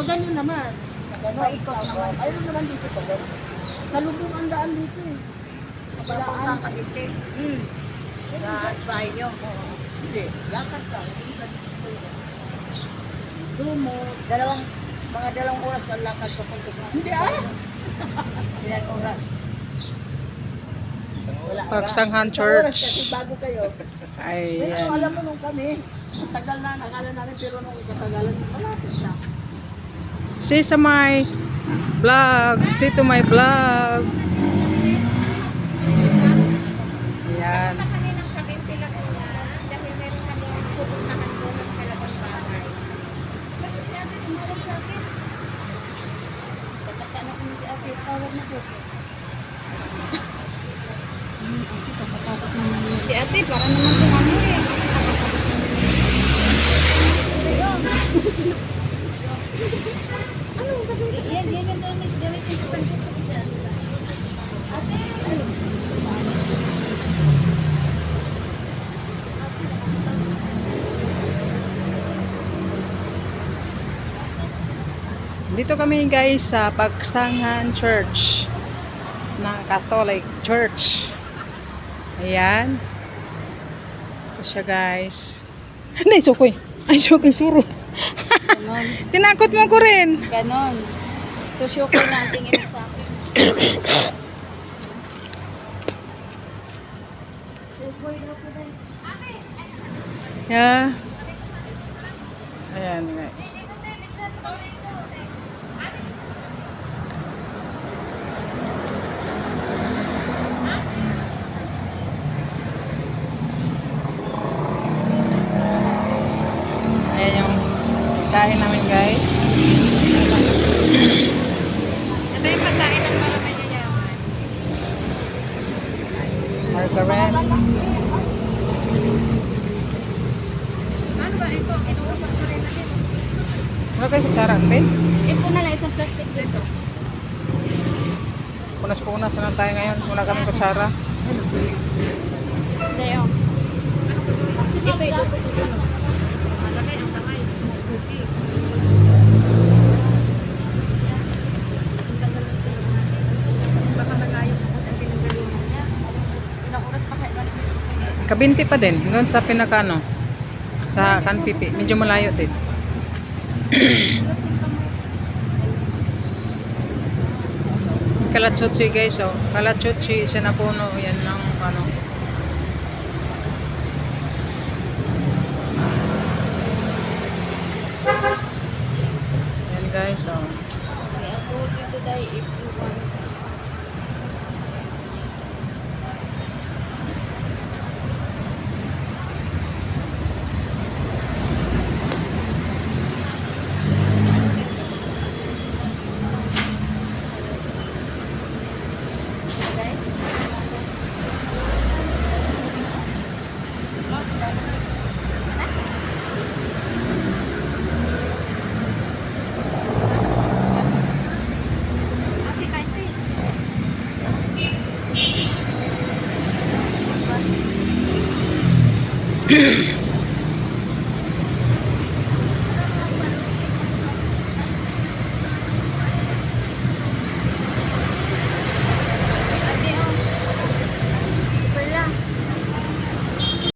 pag ganyan naman. Paikot naman. Ayun naman dito pag. Sa lubong ang daan dito eh. Kapalaan. Hmm. Sa bahay niyo. Hindi, lakad ka. Lumot. Dalawang, mga dalawang oras ang lakad papunta sa Hindi ah. Ilan oras? Sa oras kasi Church. bago kayo. Pero Ayan. alam mo nung kami, tagal na, nakala namin pero nung katagalan, malapit na. See sa my vlog. See to my vlog. Ayan. kami ng kabinti lang nila dahil meron kami pupuntahan doon ng kalagang bahay. Bakit si ate tumawag sa akin? Tatanong ko si ate, tawag na po. Si ate, para naman kung ano eh. Ano ang gagawin? Yan, yan yung gamit, gamit yung pagkakas ko dyan. Ate, Dito kami guys sa Pagsanghan Church ng Catholic Church. Ayan. Ito siya guys. Hindi, sukoy. Ay, sukoy, suro. Ganon. Tinakot mo ko rin. Ganon. Susyo ko na ang tingin sa akin. Yeah. Ayan guys. Ayan yung kain namin guys. Ito yung pagkain ng mga mayayaman. Margaret. Ano ba ito? Inuupan ko rin natin. Kayo kutsara, pe? Ito na lang isang plastic dito. Punas-punas na lang tayo ngayon. Wala kami kutsara. Leo. Ito, ito. Dito? Kabinti pa din. Doon sa pinakano. Sa Kanpipi. Medyo malayo din. Kalachotsi guys. Oh. Kalachotsi. Siya na puno. Yan lang ano. Yan guys. Oh. I told you today if you want Yeah.